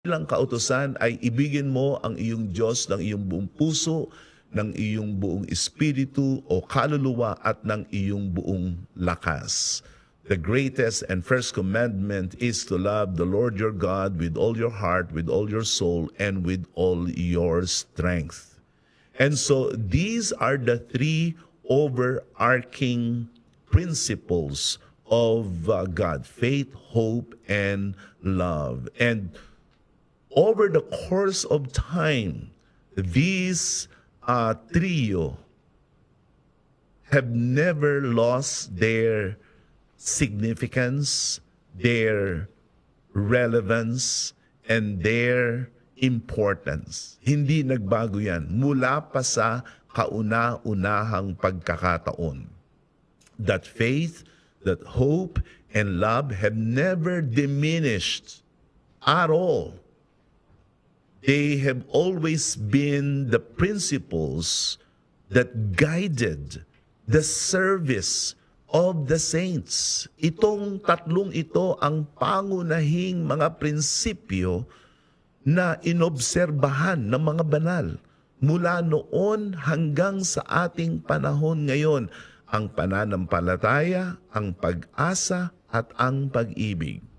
Bilang kautosan ay ibigin mo ang iyong Diyos ng iyong buong puso, ng iyong buong espiritu o kaluluwa at ng iyong buong lakas. The greatest and first commandment is to love the Lord your God with all your heart, with all your soul, and with all your strength. And so these are the three overarching principles of uh, God faith, hope, and love. And over the course of time, these uh, trio have never lost their significance, their relevance, and their importance. Hindi nagbago yan mula pa sa kauna-unahang pagkakataon. That faith, that hope, and love have never diminished at all they have always been the principles that guided the service of the saints. Itong tatlong ito ang pangunahing mga prinsipyo na inobserbahan ng mga banal mula noon hanggang sa ating panahon ngayon ang pananampalataya, ang pag-asa at ang pag-ibig.